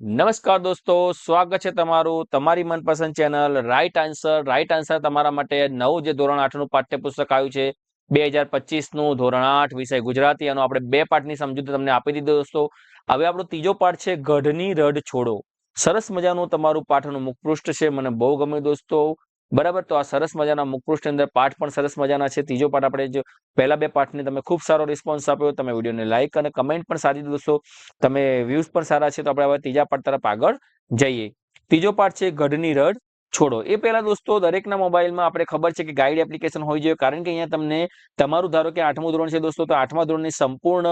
નમસ્કાર દોસ્તો, સ્વાગત છે તમારું તમારી મનપસંદ channel right answer right answer તમારા માટે નવું જે ધોરણ આઠનું પાઠ્યપુસ્તક આવ્યું છે બે હજાર પચીસનું ધોરણ આઠ વિષય ગુજરાતી. એનો આપણે બે પાઠની સમજૂતી તમને આપી દીધો દોસ્તો. હવે આપણો ત્રીજો પાઠ છે, ગઢની રડ છોડો. સરસ મજાનું તમારું પાઠનું મુખપૃષ્ઠ છે, મને બહુ ગમ્યું દોસ્તો. બરાબર? તો આ સરસ મજાના મુખપૃષ્ઠ અંદર પાઠ પણ સરસ મજાના છે. ત્રીજો પાઠ આપણે જો, પહેલા બે પાઠને તમે ખૂબ સારો રિસ્પોન્સ આપ્યો, તમે વિડીયોને લાઇક અને કમેન્ટ પણ સારી દોસ્તો તમે વ્યૂઝ પણ સારા છે, તો આપણે હવે ત્રીજા પાઠ તરફ આગળ જઈએ. ત્રીજો પાઠ છે, ગઢની રડ. છોડો. એ પહેલા દોસ્તો, દરેકના મોબાઈલમાં આપણે ખબર છે કે ગાઈડ એપ્લિકેશન હોવી જોઈએ. કારણ કે અહીંયા તમને તમારું, ધારો કે આઠમું ધોરણ છે દોસ્તો, તો આઠમા ધોરણની સંપૂર્ણ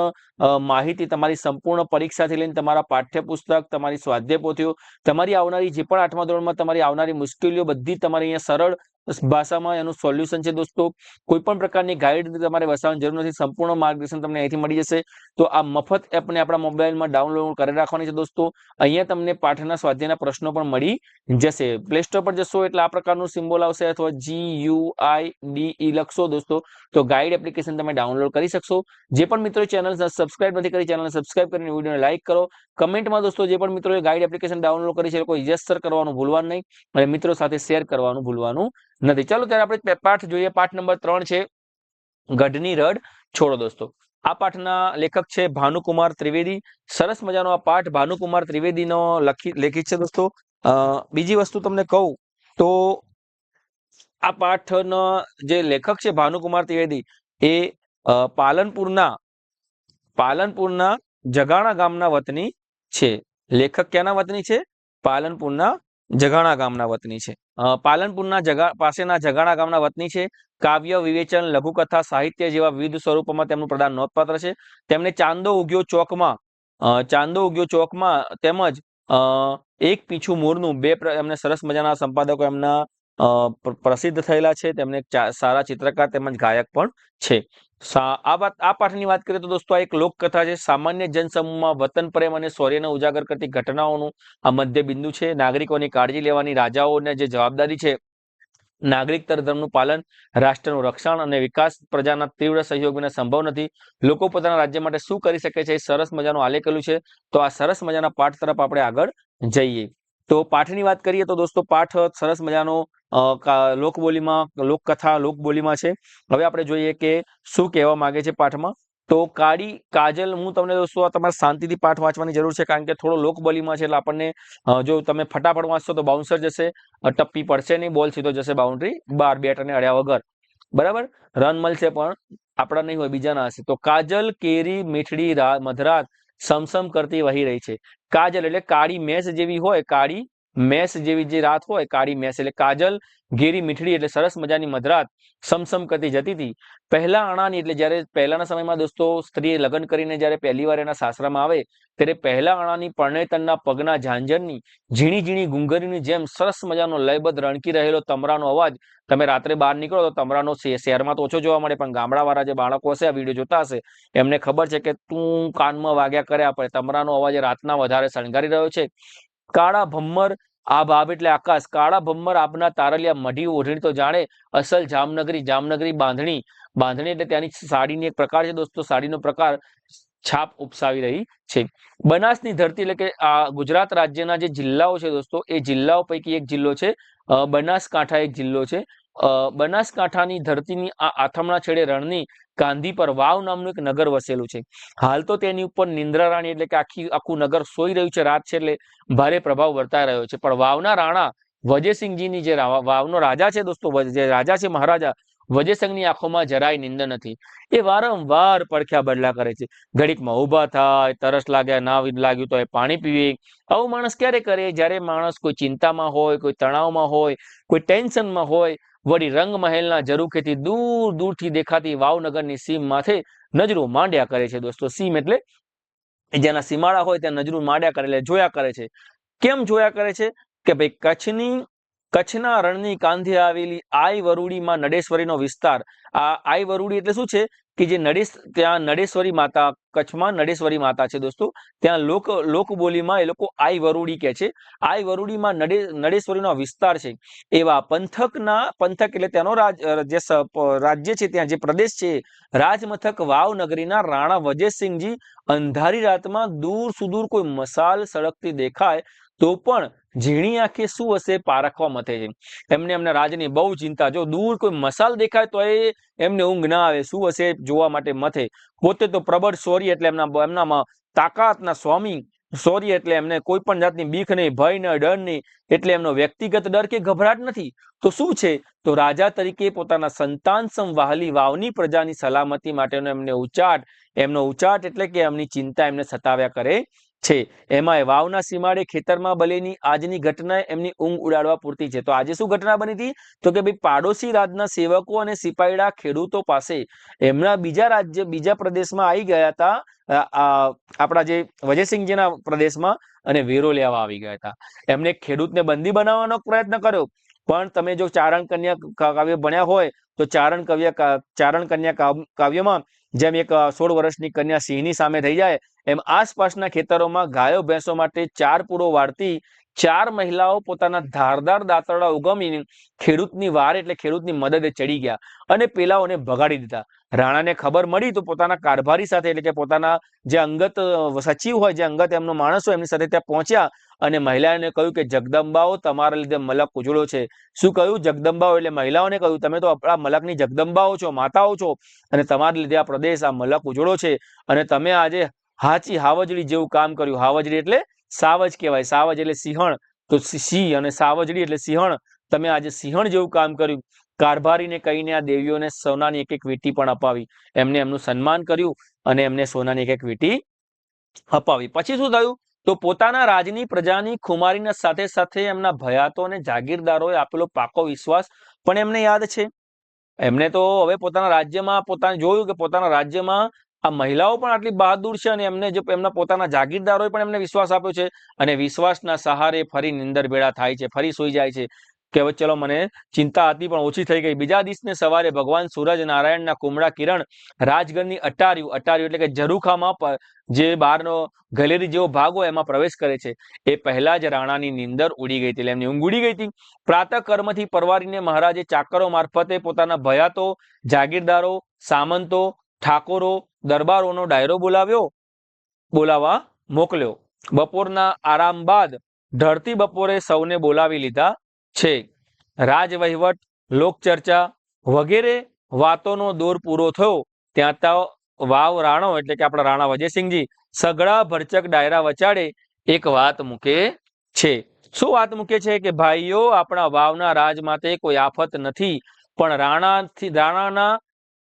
માહિતી, તમારી સંપૂર્ણ પરીક્ષાથી લઈને તમારા પાઠ્યપુસ્તક, તમારી સ્વાધ્યાય પોથીઓ, તમારી આવનારી જે પણ આઠમા ધોરણમાં તમારી આવનારી મુશ્કેલીઓ બધી તમારી અહીંયા સરળ ભાષામાં એનું સોલ્યુશન છે દોસ્તો. કોઈ પણ પ્રકારની ગાઈડ તમારે વસાવવાની જરૂર નથી. સંપૂર્ણ માર્ગદર્શન તમને અહીંથી મળી જશે. તો આ મફત એપને આપણા મોબાઈલમાં ડાઉનલોડ કરી રાખવાની છે દોસ્તો. અહીંયા તમને પાઠના સ્વાધ્યાયના પ્રશ્નો પણ મળી જશે. પ્લે સ્ટોર પર જશો એટલે આ પ્રકારનું સિમ્બોલ આવશે અથવા G you I D E લખશો દોસ્તો. તો ગાઈડ એપ્લિકેશન તમે ડાઉનલોડ કરી શકશો. જે પણ મિત્રો ચેનલ સબસ્ક્રાઇબ નથી કરી ચેનલને સબસ્ક્રાઇબ કરીને વિડીયોને લાઈક કરો. કમેન્ટમાં દોસ્તો જે પણ મિત્રોએ ગાઈડ એપ્લિકેશન ડાઉનલોડ કરી છે એ લોકો યસ કરવાનું ભૂલવાનું નહીં. અને મિત્રો સાથે શેર કરવાનું ભૂલવાનું નથી. ચાલો ત્યારે આપણે પાઠ જોઈએ. પાઠ નંબર ત્રણ છે, ગઢની રડ. છોડો દોસ્તો. આ પાઠના લેખક છે ભાનુકુમાર ત્રિવેદી. સરસ મજાનો આ પાઠ ભાનુકુમાર ત્રિવેદીનો લખી, લેખિત છે દોસ્તો. બીજી વસ્તુ તમને કહું તો આ પાઠનો જે લેખક છે ભાનુકુમાર ત્રિવેદી એ પાલનપુરના પાલનપુરના જગાણા ગામના વતની છે. લેખક ક્યાંના વતની છે? પાલનપુરના જગાણા ગામના વતની છે. પાલનપુરના જગા, પાસેના જગાણા ગામના વતની છે. કાવ્ય, વિવેચન, લઘુકથા, સાહિત્ય જેવા વિવિધ સ્વરૂપોમાં તેમનું પ્રદાન નોંધપાત્ર છે. તેમને ચાંદો ઉગ્યો ચોકમાં ચાંદો ઉગ્યો ચોકમાં તેમજ એક પીછું મોરનું બે એમને સરસ મજાના સંપાદકો એમના પ્રસિદ્ધ થયેલા છે. તેમને સારા ચિત્રકાર તેમજ ગાયક પણ છે. આ વાત, આ પાઠની વાત કરીએ તો દોસ્તો આ એક લોકકથા છે. સામાન્ય જનસમૂહમાં વતન, પ્રેમ અને શૌર્યને ઉજાગર કરતી ઘટનાઓનું આ મધ્ય બિંદુ છે. નાગરિકોની કાળજી લેવાની રાજાઓને જે જવાબદારી છે, નાગરિક ધર્મનું પાલન, રાષ્ટ્રનું રક્ષણ અને વિકાસ પ્રજાના તીવ્ર સહયોગ વિના સંભવ નથી. લોકો પોતાના રાજ્ય માટે શું કરી શકે છે? એ સરસ મજાનું આલેખેલું છે. તો આ સરસ મજાના પાઠ તરફ આપણે આગળ જઈએ. તો પાઠની વાત કરીએ તો દોસ્તો પાઠ સરસ મજાનો લોકબોલીમાં, લોકકથા, લોકબોલીમાં છે. હવે આપણે જોઈએ કે શું કહેવા માંગે છે પાઠમાં. તો કાળી કાજલ, હું તમને દોસ્તો તમારે શાંતિથી પાઠ વાંચવાની જરૂર છે, કારણ કે થોડો લોકબોલીમાં છે એટલે આપણને જો તમે ફટાફટ વાંચશો તો બાઉન્સર જશે ટપ્પી પડશે નહીં બોલ સીધો જશે બાઉન્ડ્રી બાર બેટ અને અડ્યા વગર. બરાબર? રન મળશે પણ આપણા નહીં હોય, બીજાના હશે. તો કાજલ, કેરી, મીઠડી મધરાત સમસમ કરતી વહી રહી છે. કાજલ એટલે કાળી મેસ જેવી હોય કાળી મેસ જેવી જે રાત હોય, કાળી મેસ એટલે કાજલ, ઘેરી મીઠડી એટલે સરસ મજાની મધરાત સમસમ કરતી જતી હતી. પહેલા અણાની એટલે જ્યારે પહેલાના સમયમાં દોસ્તો સ્ત્રીએ લગ્ન કરીને જ્યારે પહેલી વાર એના સાસરામાં આવે, ત્યારે પહેલા અણાની પરણેતરના પગના ઝાંઝરની ઝીણી ઝીણી ગુંગરીની જેમ સરસ મજાનો લયબદ્ધ રણકી રહેલો તમરાનો અવાજ, તમે રાત્રે બહાર નીકળો તો તમરાનો શહેરમાં તો ઓછો જોવા મળે, પણ ગામડાવાળા જે બાળકો હશે, આ વીડિયો જોતા હશે, એમને ખબર છે કે તું કાનમાં વાગ્યા કર્યા પડે તમરાનો અવાજ રાતના વધારે શણગારી રહ્યો છે. કાળા ભમ્મર આ ભાવ એટલે આકાશ. કાળા ભમ્મર આપના તારલિયા મઢી ઓઢણી. તો જાણે અસલ જામનગરી જામનગરી બાંધણી. બાંધણી એટલે ત્યાંની સાડીની એક પ્રકાર છે દોસ્તો. સાડીનો પ્રકાર છાપ ઉપસાવી રહી છે. બનાસની ધરતી એટલે કે આ ગુજરાત રાજ્યના જે જિલ્લાઓ છે દોસ્તો, એ જિલ્લાઓ પૈકી એક જિલ્લો છે. બનાસકાંઠા એક જિલ્લો છે. બનાસકાંઠાની ધરતીની આ આથમણા છેડે રણની ગાંધી પર વાવ નામનું એક નગર વસેલું છે. હાલ તો તેની ઉપર નિંદ્રા રાણી એટલે કે આખી, આખું નગર સોઈ રહ્યું છે. રાત છે એટલે ભારે પ્રભાવ વર્તાઈ રહ્યો છે. પણ વાવના રાણા વજયસિંહજીની જે વાવનો રાજા છે દોસ્તો જે રાજા છે મહારાજા વજયસિંહની આંખોમાં જરાય નિંદ નથી. એ વારંવાર પડખ્યા બદલા કરે છે. ઘડીકમાં ઊભા થાય, તરસ લાગ્યા ના લાગ્યું તો એ પાણી પીવે. આવું માણસ ક્યારે કરે? જ્યારે માણસ કોઈ ચિંતામાં હોય, કોઈ તણાવમાં હોય, કોઈ ટેન્શનમાં હોય, વળી રંગ મહેલના ઝરૂખેથી દૂર દૂરથી દેખાતી વાવનગરની સીમ માથે નજરો માંડ્યા કરે છે દોસ્તો. સીમ એટલે જેના સીમાડા હોય ત્યાં નજરો માંડ્યા કરે એટલે જોયા કરે છે. કેમ જોયા કરે છે? કે ભાઈ કચ્છની કચ્છના રણની કાંધે આવેલી આઈ વરુડીમાં નડેશ્વરીનો વિસ્તાર. આ આઈ વરુડી એટલે શું છે? કે જે નડેશ, ત્યાં નડેશ્વરી માતા, કચ્છમાં નડેશ્વરી માતા છે દોસ્તો. ત્યાં લોક, લોકબોલીમાં એ લોકો આઈ વરુડી કહે છે. આઈ વરુડીમાં નડે, નડેશ્વરીનો વિસ્તાર છે. એવા પંથકના, પંથક એટલે તેનો રાજ જે રાજ્ય છે ત્યાં, જે પ્રદેશ છે, રાજમથક વાવનગરીના રાણા વજયસિંહજી અંધારી રાતમાં દૂર સુદૂર કોઈ મસાલ સળગતી દેખાય તો પણ ઝીણી આંખે શું હશે? પારખવા મથે છે. એમને એમના રાજની બહુ ચિંતા. જો દૂર કોઈ મસાલ દેખાય તો એમને ઊંઘ ના આવે. શું હશે જોવા માટે મથે? પોતે તો પ્રબળ શૌર્ય એટલે એમના એમનામાં તાકાતના સ્વામી. સોરી એટલે એમને કોઈ પણ જાતની બીક નહીં, ભય નહીં, ડર નહીં. એટલે એમનો વ્યક્તિગત ડર કે ગભરાટ નથી. તો શું છે? તો રાજા તરીકે પોતાના સંતાન સંવાહલી વાવની પ્રજાની સલામતી માટેનો એમને ઉચાટ. એમનો ઉચાટ એટલે કે એમની ચિંતા એમને સતાવ્યા કરે. છે. એમાં વાવના સીમાડે ખેતરમાં બલેની આજની ઘટના એમની ઊંઘ ઉડાડવા પૂરતી છે. તો આજે શું ઘટના બની હતી? તો કે ભાઈ પાડોશી રાજના સેવકો અને સિપાહીડા ખેડૂતો પાસે એમના બીજા રાજ્ય, બીજા પ્રદેશમાં આવી ગયા હતા. આપણા જે વજયસિંહજીના પ્રદેશમાં અને વેરો લેવા આવી ગયા હતા. એમને ખેડૂતને બંદી બનાવવાનો પ્રયત્ન કર્યો. પણ તમે જો ચારણ કન્યા કાવ્ય ભણ્યા હોય, તો ચારણ કવ્ય ચારણ કન્યા કાવ- કાવ્યમાં જેમ એક સોળ વર્ષની કન્યા સિંહની સામે થઈ જાય એમ આસપાસના ખેતરોમાં ગાયો, ભેંસો માટે ચાર પૂરો વાળતી ચાર મહિલાઓ પોતાના ધારદાર દાંતરડા ઉગમીને ખેડૂતની વાર એટલે ખેડૂતની મદદે ચડી ગયા અને પેલાઓને ભગાડી દીધા. રાણાને ખબર મળી તો પોતાના કારભારી સાથે એટલે કે પોતાના જે અંગત, સચિવ હોય જે અંગત એમનો માણસ હોય એમની સાથે ત્યાં પહોંચ્યા અને મહિલાઓને કહ્યું કે જગદંબાઓ તમારા લીધે મલક ઉજળો છે. શું કહ્યું? જગદંબાઓ એટલે મહિલાઓને કહ્યું? તમે તો આપણા મલકની જગદંબાઓ છો, માતાઓ છો અને તમારા લીધે આ પ્રદેશ આ મલક ઉજળો છે અને તમે આજે હાચી હાવજડી જેવું કામ કર્યું. હાવજડી એટલે સાવજ કહેવાય. સાવજ એટલે સિંહણ. તો સિંહ અને સાવજડી એટલે સિંહણ. તમે આજે સિંહણ જેવું કામ કર્યું. કારભારીને કહીને આ દેવીઓને સોનાની એક એક વીંટી પણ અપાવી. એમને એમનું સન્માન કર્યું અને એમને સોનાની એક એક વીટી અપાવી. પછી શું થયું? તો પોતાના રાજની પ્રજાની ખુમારીના સાથે સાથે એમના ભયાતો અને જાગીરદારોએ આપેલો પાકો વિશ્વાસ પણ એમને યાદ છે. એમને તો હવે પોતાના રાજ્યમાં, પોતાને જોયું કે પોતાના રાજ્યમાં આ મહિલાઓ પણ આટલી બહાદુર છે અને એમને જે એમના પોતાના જાગીરદારોએ પણ એમને વિશ્વાસ આપ્યો છે અને વિશ્વાસના સહારે ફરી નિંદર ભેળા થાય છે, ફરી સુઈ જાય છે. કે હવે ચલો મને ચિંતા હતી પણ ઓછી થઈ ગઈ. બીજા દિવસને સવારે ભગવાન સૂરજ, નારાયણના કુમળા કિરણ રાજગઢની અટાર્યું અટાર્યું એટલે કે ઝરૂખામાં જે બહારનો ગલેરી જેવો ભાગ હોય એમાં પ્રવેશ કરે છે. એ પહેલા જ રાણાની નિંદર ઉડી ગઈ હતી, એટલે એમની ઊંઘ ઉડી ગઈ હતી. પ્રાતઃ કર્મથી પરવારીને મહારાજે ચાકરો મારફતે પોતાના ભયાતો જાગીરદારો, સામંતો, ઠાકોરો દરબારોનો ડાયરો બોલાવ્યો. બોલાવા મોકલ્યો. બપોરના આરામ બાદ ઢળતી બપોરે સૌને બોલાવી લીધા છે. રાજવહીવટ, લોકચર્ચા વગેરે વાતોનો દોર પૂરો થયો. ત્યાં તો વાવ રાણો એટલે કે આપણા રાણા વજયસિંહજી સગડા ભરચક ડાયરા વચાડે એક વાત મૂકે છે. શું વાત મૂકે છે કે ભાઈઓ, આપણા વાવના રાજ માટે કોઈ આફત નથી, પણ રાણાથી રાણાના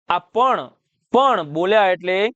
આ પણ પણ બોલ્યા એટલે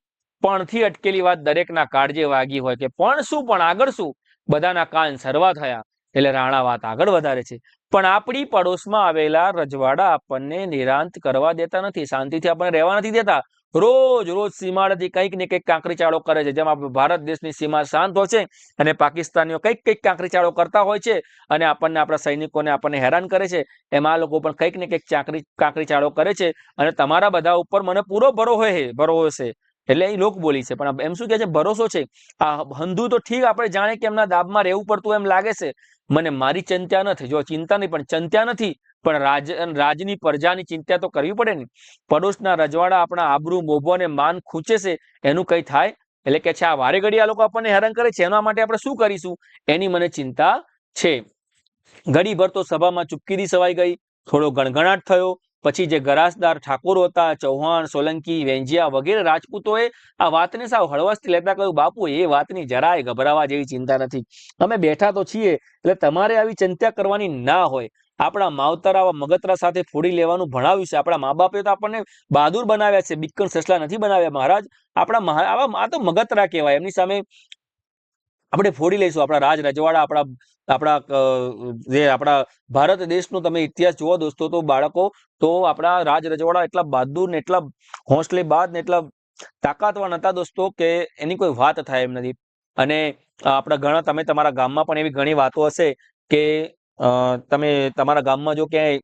પણથી અટકેલી વાત દરેકના કાળજે વાગી હોય કે પણ શું, પણ આગળ શું? બધાના કાન સરવા થયા. એટલે રાણા વાત આગળ વધારે છે. પણ આપણી પડોશમાં આવેલા રજવાડા આપણને નિરાંત કરવા દેતા નથી. શાંતિથી આપણને રહેવા નથી દેતા. રોજ રોજ સીમાડેથી કંઈક ને કંઈક કાંકરીચાળો કરે છે. જેમ આપણે ભારત દેશની સીમા શાંત હોય છે અને પાકિસ્તાનીઓ કંઈક કંઈક કાંકરીચાળો કરતા હોય છે અને આપણને આપણા સૈનિકોને આપણને હેરાન કરે છે, એમ આ લોકો પણ કંઈક ને કંઈક ચાકરી કાંકરીચાળો કરે છે અને તમારા બધા ઉપર મને પૂરો ભરો હોય છે છે. એટલે એ લોક બોલી છે. પણ એમ શું કે છે? ભરોસો છે. આ હંધુ તો ઠીક, આપણે જાણે કે એમના દાબમાં રહેવું પડતું એમ લાગે છે. મને મારી ચિંતા નથી, જો ચિંતા નહીં પણ ચિંતા નથી પણ રાજ, રાજની પ્રજાની ચિંતા તો કરવી પડે ને. પડોશના રજવાડા આપણા આબરૂ, મોભો અને માન ખૂંચે છે. એનું કઈ થાય? એટલે કે છે, આ વારે ઘડી આ લોકો આપણને હેરાન કરે છે. એના માટે આપણે શું કરીશું? એની મને ચિંતા છે. ઘડીભર તો સભામાં ચૂપકીદી સવાઈ ગઈ. થોડો ગણગણાટ થયો. પછી જે ગરાસદાર ઠાકોર હતા, ચૌહાણ, સોલંકી, વેંજિયા વગેરે રાજપૂતોએ આ વાતને સાવ હળવાશથી લેતા કહ્યું, બાપુ, એ વાતની જરાય ગભરાવા જેવી ચિંતા નથી. અમે બેઠા તો છીએ, એટલે તમારે આવી ચિંતા કરવાની ના હોય. આપણા માવતર આવા મગતરા સાથે ફોડી લેવાનું ભણાવ્યું છે. આપણા મા બાપે તો આપણને બહાદુર બનાવ્યા છે. બિક્કર સસલા નથી બનાવ્યા. મહારાજ, આપણા આવા આ તો મગતરા કહેવાય. એમની સામે આપણે ફોડી લઈશું. આપણા રાજ રજવાડા, આપણા આપણા જે આપણા ભારત દેશનો તમે ઇતિહાસ જુઓ દોસ્તો, તો બાળકો, તો આપણા રાજ રજવાડા એટલા બહાદુર ને એટલા હોંસલે બાદ ને એટલા તાકાતવાન હતા દોસ્તો કે એની કોઈ વાત થાય એમ નથી. અને આપણા ઘણા, તમે તમારા ગામમાં પણ એવી ઘણી વાતો હશે કે તમે તમારા ગામમાં જો ક્યાંય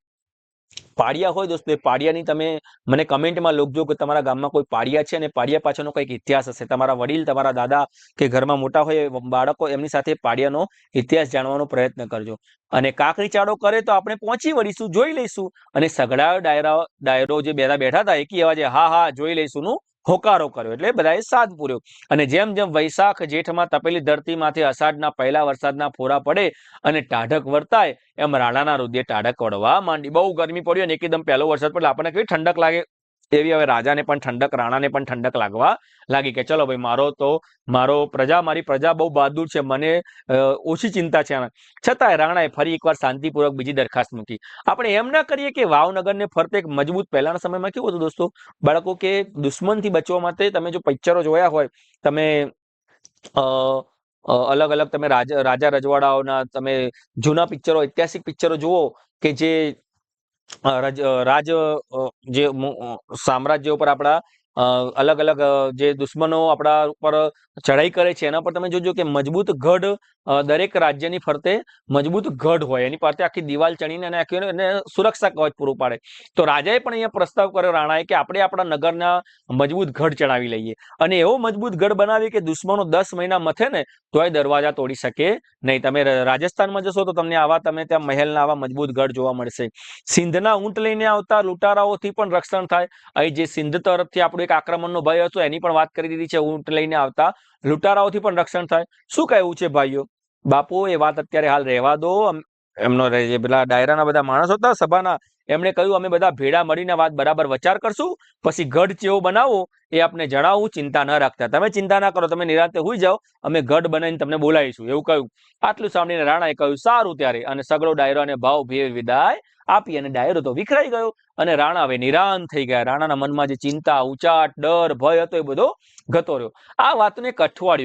પાડિયા હોય દોસ્તો, એ પાડિયાની તમે મને કમેન્ટમાં લખજો કે તમારા ગામમાં કોઈ પાડિયા છે અને પાડિયા પાછળનો કંઈક ઇતિહાસ હશે. તમારા વડીલ, તમારા દાદા કે ઘરમાં મોટા હોય બાળકો, એમની સાથે પાડિયાનો ઇતિહાસ જાણવાનો પ્રયત્ન કરજો. અને કાકરી ચાડો કરે તો આપણે પહોંચી વળીશું, જોઈ લઈશું. અને સગડાયો ડાયરા ડાયરો જે બેઠા બેઠા હતા, એકી અવાજે હા હા, જોઈ લઈશું નું હોકારો કર્યો. એટલે બધાએ સાથ પૂર્યો. અને જેમ જેમ વૈશાખ જેઠમાં તપેલી ધરતીમાંથી અષાઢના પહેલા વરસાદના ફોરા પડે અને ટાઢક વર્તાય, એમ રાણાના હૃદય ટાઢક વળવા માંડી. બહુ ગરમી પડી અને એકદમ પહેલો વરસાદ પડે આપણને કેવી ઠંડક લાગે. એવી હવે રાજાને પણ ઠંડક, રાણાને પણ ઠંડક લાગવા લાગી કે ચલો ભાઈ મારો તો, મારો પ્રજા, મારી પ્રજા બહુ બહાદુર છે, મને ઓછી ચિંતા છે. છતાંય રાણાએ ફરી એકવાર શાંતિપૂર્વક બીજી દરખાસ્ત મૂકી આપણે એમ ના કરીએ કે ભાવનગરને ફરતે એક મજબૂત પહેલાના સમયમાં કેવું હતું દોસ્તો બાળકો કે દુશ્મનથી બચવા માટે તમે જો પિક્ચરો જોયા હોય, તમે અલગ અલગ તમે રાજા રાજા રજવાડાઓના તમે જૂના પિક્ચરો, ઐતિહાસિક પિક્ચરો જુઓ કે જે રજ રાજ જે સામ્રાજ્ય ઉપર આપણા અલગ અલગ જે દુશ્મનો આપણા ઉપર ચડાઈ કરે છે, એના પર તમે જોજો કે મજબૂત ગઢ દરેક રાજ્યની ફરતે મજબૂત ગઢ હોય. એની પાસે આખી દિવાલ ચણીને અને આખી સુરક્ષા કવચ પૂરું પાડે. તો રાજાએ પણ અહીંયા પ્રસ્તાવ કર્યો રાણાએ કે આપણે આપણા નગરના મજબૂત ગઢ ચડાવી લઈએ. અને એવો મજબૂત ગઢ બનાવી કે દુશ્મનો દસ મહિના મથે ને તો એ દરવાજા તોડી શકે નહીં. તમે રાજસ્થાનમાં જશો તો તમને આવા, તમે ત્યાં મહેલના આવા મજબૂત ગઢ જોવા મળશે. સિંધના ઊંટ લઈને આવતા લૂંટારાઓથી પણ રક્ષણ થાય. અહીં જે સિંધ તરફથી આપણું એક આક્રમણનો ભય હતો, એની પણ વાત કરી દીધી છે, ઊંટ લઈને આવતા લૂંટારાઓથી પણ રક્ષણ થાય. શું કહેવું છે ભાઈઓ? બાપુ, એ વાત અત્યારે હાલ રહેવા દો. એમનો જે પેલા ડાયરાના બધા માણસો હતા સભાના, એમણે કહ્યું, અમે બધા ભેડા મળીને વાત બરાબર વિચાર કરશું, પછી ગઢ ચેવો બનાવો, એ આપને જણાવું, ચિંતા ન રાખતા. તમે ચિંતા ના કરો, તમે નિરાંતે હોઈ જાઓ, અમે ગઢ બનાવીને તમને બોલાવીશું. એવું કહ્યું. આટલું સાંભળીને રાણાએ કહ્યું, સારું ત્યારે. અને સગળો ડાયરો અને ભાવ ભેર વિદાય આપી અને ડાયરો તો વિખરાઈ ગયો અને રાણા હવે નિરાન થઈ ગયા. રાણાના મનમાં જે ચિંતા, ઉચાટ, ડર, ભય હતો એ બધો ગતો રહ્યો. આ વાતને એક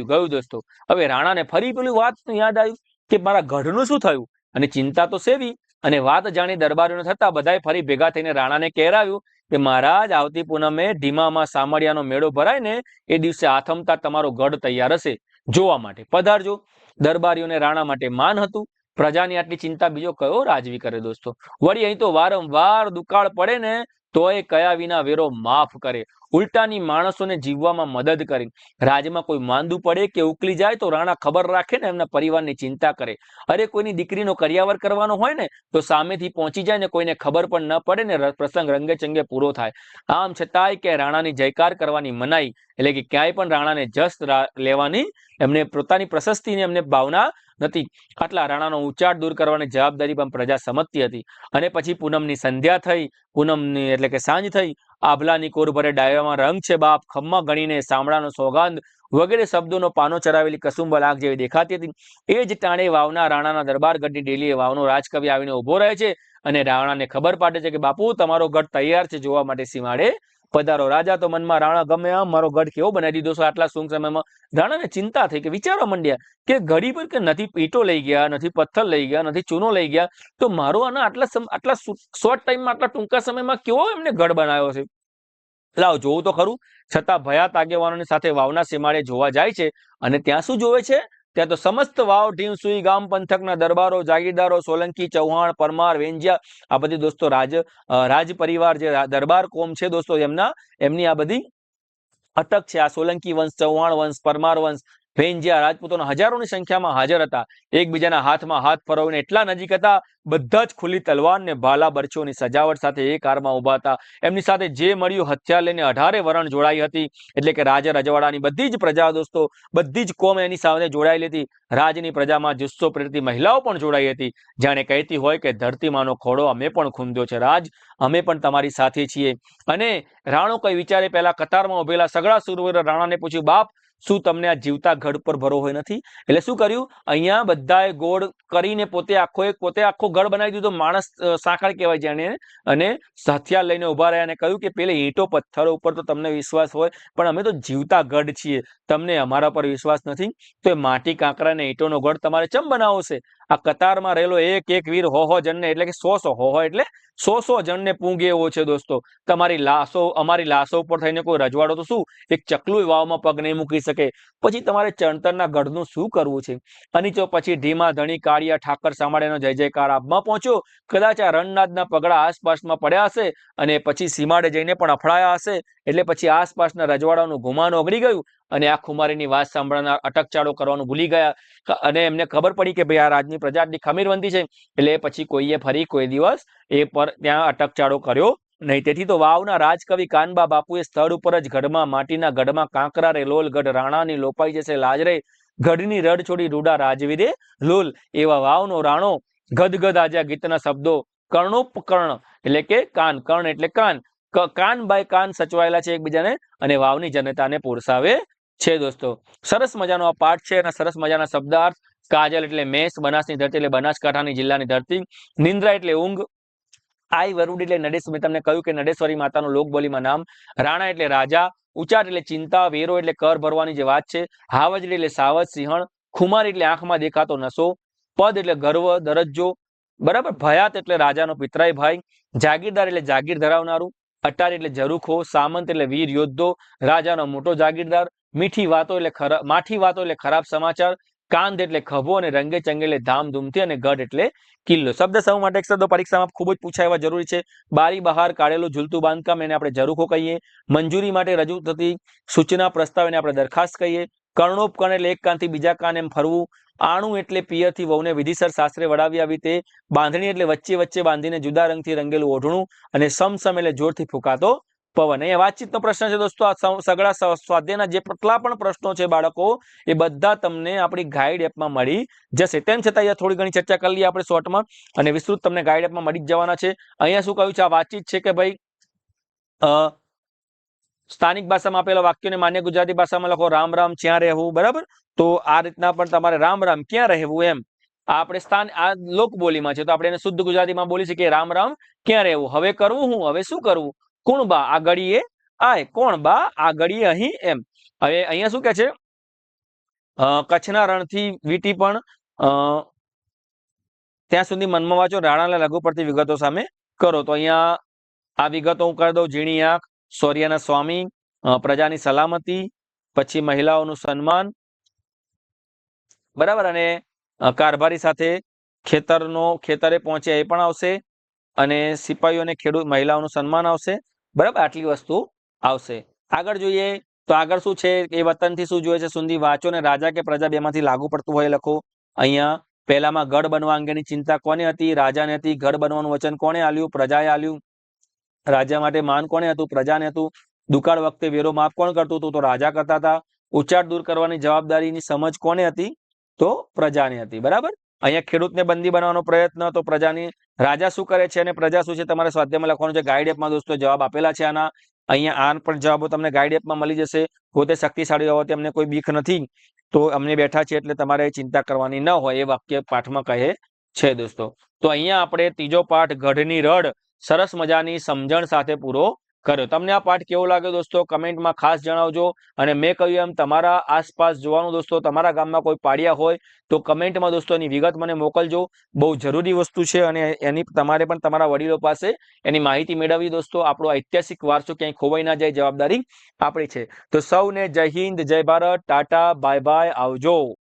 ગયું દોસ્તો. હવે રાણાને ફરી પેલું વાત યાદ આવ્યું કે મારા ગઢનું શું થયું? અને ચિંતા તો સેવી અને વાત જાણી દરબારીઓને થતા બધાએ ફરી ભેગા થઈને રાણાને કહેરાવ્યું કે મહારાજ, આવતી પૂનમે ઢીમામાં સામળિયાનો મેળો ભરાય ને એ દિવસે આથમતા તમારો ગઢ તૈયાર હશે. જોવા માટે પધારજો. દરબારીઓને રાણા માટે માન હતું. પ્રજાની આટલી ચિંતા બીજો કયો રાજવી કરે દોસ્તો? વળી અહીં તો વારંવાર દુકાળ પડે ને તોય કયા વિના વેરો માફ કરે? ઉલટાની માણસોને જીવવામાં મદદ કરી. રાજમાં કોઈ માંદું પડે કે ઉકલી જાય તો રાણા ખબર રાખે ને એમના પરિવારની ચિંતા કરે. અરે, કોઈની દીકરીનો કરિયાવર કરવાનો હોય ને તો સામેથી પહોંચી જાય ને કોઈને ખબર પણ ન પડે ને પ્રસંગ રંગે ચંગે પૂરો થાય. આમ છતાંય કે રાણાની જયકાર કરવાની મનાઈ એટલે કે ક્યાંય પણ રાણાને જસ લેવાની એમને પોતાની પ્રશસ્તિની એમને ભાવના નથી. આટલા રાણાનો ઉચાટ દૂર કરવાની જવાબદારી પણ પ્રજા સમજતી હતી. અને પછી પૂનમની સંધ્યા થઈ. પૂનમની એટલે કે સાંજ થઈ. આભલાની કોર ભરે ડાયરામાં રંગ છે બાપ, ખમ્મા ગણીને સામડાનો સોગંદ વગેરે શબ્દોનો પાનો ચરાવેલી કસુંબલ આંખ જેવી દેખાતી હતી. એ જ ટાણે વાવના રાણાના દરબારગઢની ડેલીએ વાવનો રાજકવિ આવીને ઊભો રહે છે અને રાણાને ખબર પાડે છે કે, બાપુ, તમારો ગઢ તૈયાર છે જોવા માટે સીમાડે પધારો. રાજા તો મનમાં રાણા ગમે મારો ગઢ કેવો બનાવી દીધો છે આટલા ટૂંક સમયમાં. રાણાને ચિંતા થઈ કે વિચારવા માંડ્યા કે ઘડી પર કે નથી પીટો લઈ ગયા, નથી પથ્થર લઈ ગયા, નથી ચૂનો લઈ ગયા, તો મારો આના આટલા આટલા શોર્ટ ટાઈમમાં આટલા ટૂંકા સમયમાં કેવો એમને ગઢ બનાવ્યો છે? લાવ, જોવું તો ખરું. છતાં ભયાત આગેવાનોની સાથે વાવના સીમાડે જોવા જાય છે અને ત્યાં શું જોવે છે? ત્યાં તો સમસ્ત વાવ ઢીમ સુઈ, ગામ, પંથકના દરબારો, જાગીરદારો, સોલંકી, ચૌહાણ, પરમાર, વેંજિયા, આ બધી દોસ્તો રાજ રાજ પરિવાર જે દરબાર કોમ છે દોસ્તો, એમના, એમની આ બધી અટક છે. આ સોલંકી વંશ, ચૌહાણ વંશ, પરમાર વંશ વેંજિયા રાજપૂતોના હજારોની સંખ્યામાં હાજર હતા. એકબીજાના હાથમાં હાથ ફરવીને એટલા નજીક હતા, બધા જ ખુલ્લી તલવાર ને ભાલા બરછોની સજાવટ સાથે એ કારમાં ઊભા હતા. એમની સાથે જે મળ્યું હથિયાર લઈને અઢારે વરણ જોડાઈ હતી. એટલે કે રાજા રજવાડાની બધી જ પ્રજા દોસ્તો, બધી જ કોમ એની સાથે જોડાયેલી હતી. રાજની પ્રજામાં જુસ્સો પ્રેરતી મહિલાઓ પણ જોડાઈ હતી. જાણે કહેતી હોય કે ધરતીમાંનો ખોડો અમે પણ ખૂંદ્યો છે, રાજ, અમે પણ તમારી સાથે છીએ. અને રાણો કઈ વિચારે પહેલા કતારમાં ઉભેલા સગળા સુરવીરો રાણાને પૂછ્યું, બાપ શું તમને આ જીવતા ગઢ પર ભરો હોય નથી? એટલે શું કર્યું? અહીંયા બધાએ ગોળ કરીને પોતે આખો એક, પોતે આખો ગઢ બનાવી દીધો. માણસ સાંકળ કહેવાય જેને. અને હથિયાર લઈને ઊભા રહ્યા અને કહ્યું કે પેલે ઈંટો પથ્થરો ઉપર તો તમને વિશ્વાસ હોય, પણ અમે તો જીવતા ગઢ છીએ. તમને અમારા પર વિશ્વાસ નથી? તો એ માટી, કાંકરા અને ઈંટોનો ગઢ તમારે ચમ બનાવવો છે? આ કતારમાં રહેલો એક એક વીર હોહો જણને, એટલે કે સો સો હો હો એટલે સો સો જણને પૂંગે એવો છે દોસ્તો. તમારી લાશો, અમારી લાશો ઉપર થઈને કોઈ રજવાડો તો શું? એક ચકલું વાવમાં પગ નહીં મૂકી શકે. પછી તમારે ચણતરના ગઢનું શું કરવું છે? અને જો પછી ઢીમા ધણી કાળિયા ઠાકર સામાડેનો જય જયકાર આપમાં પહોંચ્યો, કદાચ આ રણનાદના પગડા આસપાસમાં પડ્યા હશે અને પછી સીમાડે જઈને પણ અફડાયા હશે. એટલે પછી આસપાસના રજવાડાનું ગુમાન ઓગળી ગયું અને આ ખુમારીની વાત સાંભળનાર અટકચાળો કરવાનું ભૂલી ગયા. અને એમને ખબર પડી કે ભાઈ આ રાજની પ્રજાની ખમીરબંધી છે. એટલે પછી કોઈએ ફરી કોઈ દિવસ એ પર ત્યાં અટકચાળો કર્યો નહીં. તેથી તો વાવના રાજકવિ કાનબા બાપુએ સ્થળ ઉપર જ ગઢમાં, માટીના ગઢમાં કાંકરા રે લોલ, ગઢ રાણાની લોપાઈ જશે લાજરે ગઢની રડ છોડી રૂડા રાજવીરે લોલ. એવા વાવનો રાણો ગદગદ આજા ગીતના શબ્દો. કર્ણોપકર્ણ એટલે કે કાન. કર્ણ એટલે કાન. કાન બાય કાન સચવાયેલા છે એકબીજાને અને વાવની જનતાને પોરસાવે છે દોસ્તો. સરસ મજાનો આ પાઠ છે અને સરસ મજાના શબ્દાર્થ. કાજલ એટલે મેષ બનાસની ધરતી એટલે બનાસકાંઠાની જિલ્લાની ધરતી. નિંદ્રા એટલે ઊંઘ. આઈ વરુડ એટલે નડેશ મેં તમને કહ્યું કે નડેશ્વરી માતાનું લોકબોલીમાં નામ. રાણા એટલે રાજા. ઉચાટ એટલે ચિંતા. વેરો એટલે કર ભરવાની જે વાત છે. હાવજડી એટલે સાવજ, સિંહણ. ખુમાર એટલે આંખમાં દેખાતો નશો પદ એટલે ગર્વ, દરજ્જો. બરાબર? ભયાત એટલે રાજાનો પિતરાય ભાઈ. જાગીરદાર એટલે જાગીર ધરાવનારું. અટાર એટલે ઝરૂખો, સામંત એટલે વીર યોદ્ધો, રાજાનો મોટો જાગીરદાર, મીઠી વાતો એટલે માઠી વાતો એટલે ખરાબ સમાચાર કાંદ એટલે ખભો અને રંગે ચંગે એટલે ધામધૂમથી અને ગઢ એટલે કિલ્લો. શબ્દ સમૂહ માટે શબ્દો પરીક્ષામાં ખૂબ જ પૂછાય જરૂરી છે. બારી બહાર કાઢેલું ઝૂલતું બાંધકામ એને આપણે ઝરૂખો કહીએ. મંજૂરી માટે રજૂ થતી સૂચના પ્રસ્તાવ એને આપણે દરખાસ્ત કહીએ. કર્ણોપકર્ણ એટલે એક કાનથી બીજા કાન એમ ફરવું. આણું એટલે પિયરથી વહુને વિધિસર સાસરે વડાવી આવી તે બાંધણી એટલે વચ્ચે વચ્ચે બાંધીને જુદા રંગથી રંગેલું ઓઢણું અને સમસમ એટલે જોરથી ફૂંકાતો પવન. અહીંયા વાતચીતનો પ્રશ્ન છે દોસ્તો, આ સગડા સ્વાધ્યાયના જે કેટલા પણ પ્રશ્નો છે બાળકો, એ બધા તમને આપણી ગાઈડ એપમાં મળી જશે. તેમ છતાં અહીંયા થોડી ઘણી ચર્ચા કરી લઈએ આપણે શોર્ટમાં અને વિસ્તૃત તમને ગાઈડ એપમાં મળી જવાના છે. અહીંયા શું કહ્યું છે? આ વાતચીત છે કે ભાઈ, અ સ્થાનિક ભાષામાં આપેલા વાક્યોને માન્ય ગુજરાતી ભાષામાં લખો રામ રામ, ક્યાં રહેવું, બરાબર? તો આ રીતના પણ તમારે રામ રામ, ક્યાં રહેવું એમ. આપણે સ્થાન, આ લોકબોલીમાં છે, તો આપણે એને શુદ્ધ ગુજરાતીમાં બોલી શકીએ રામ રામ, ક્યાં રહેવું? હવે કરવું હું? હવે શું કરવું? કોણ બા આ ઘડીએ આય, કોણ બા આ ઘડીએ અહીં એમ. હવે અહીંયા શું કે છે? કચ્છના રણથી વીટી પણ ત્યાં સુધી મનમાં વાંચો, રાણાને લઘુ પડતી વિગતો સામે કરો. તો અહીંયા આ વિગતો હું કરી દઉં, ઝીણી આંખ સૌર્યના સ્વામી પ્રજાની સલામતી, પછી મહિલાઓનું સન્માન. બરાબર? અને કારભારી સાથે ખેતરનો, ખેતરે પહોંચે એ પણ આવશે. અને સિપાહીઓ અને ખેડૂત મહિલાઓનું સન્માન આવશે. બરાબર? આટલી વસ્તુ આવશે. આગળ જોઈએ તો આગળ શું છે? એ વતનથી શું જોઈએ છે? સુધી વાંચો ને રાજા કે પ્રજા બેમાંથી લાગુ પડતું હોય લખો. અહીંયા પહેલામાં ગઢ બનવા અંગેની ચિંતા કોને હતી? રાજાને હતી. ગઢ બનવાનું વચન કોને આલ્યું પ્રજાએ આલ્યું રાજા માટે માન કોણે હતું? પ્રજાને હતું? દુકાળ વખતે વેરો માફ કોણ કરતું હતું? તો રાજા કરતા હતા. ઉચ્ચાટ દૂર કરવાની જવાબદારીની સમજ કોને હતી? તો પ્રજાની હતી. બરાબર? અહીંયા ખેડૂતને બંદી બનાવવાનો પ્રયત્ન તો પ્રજાની રાજા શું કરે છે અને પ્રજા શું છે? તમારે સ્વાધ્યાયમાં લખવાનું છે. ગાઈડ એપમાં દોસ્તો જવાબ આપેલા છે આના. અહીંયા આ પણ જવાબો તમને ગાઈડ એપમાં મળી જશે. પોતે શક્તિશાળી હોવાથી અમને કોઈ બીક નથી. તો અમને બેઠા છે એટલે તમારે ચિંતા કરવાની ન હોય એ વાક્ય પાઠમાં કહે છે દોસ્તો. તો અહીંયા આપણે ત્રીજો પાઠ ગઢની રડ સરસ મજાની સમજણ સાથે પૂરો કર્યો. તમને આ પાઠ કેવો લાગ્યો દોસ્તો? કમેન્ટમાં ખાસ જણાવજો. અને મેં કહ્યું એમ, તમારા આસપાસ જોવાનું દોસ્તો, તમારા ગામમાં કોઈ પાડિયા હોય તો કમેન્ટમાં દોસ્તો એની વિગત મને મોકલજો. બહુ જરૂરી વસ્તુ છે અને એની, તમારે પણ તમારા વડીલો પાસે એની માહિતી મેળવવી દોસ્તો. આપણો ઐતિહાસિક વારસો ક્યાંય ખોવાઈ ના જાય, જવાબદારી આપણી છે. તો સૌને જય હિન્દ, જય ભારત, ટાટા, બાય બાય, આવજો.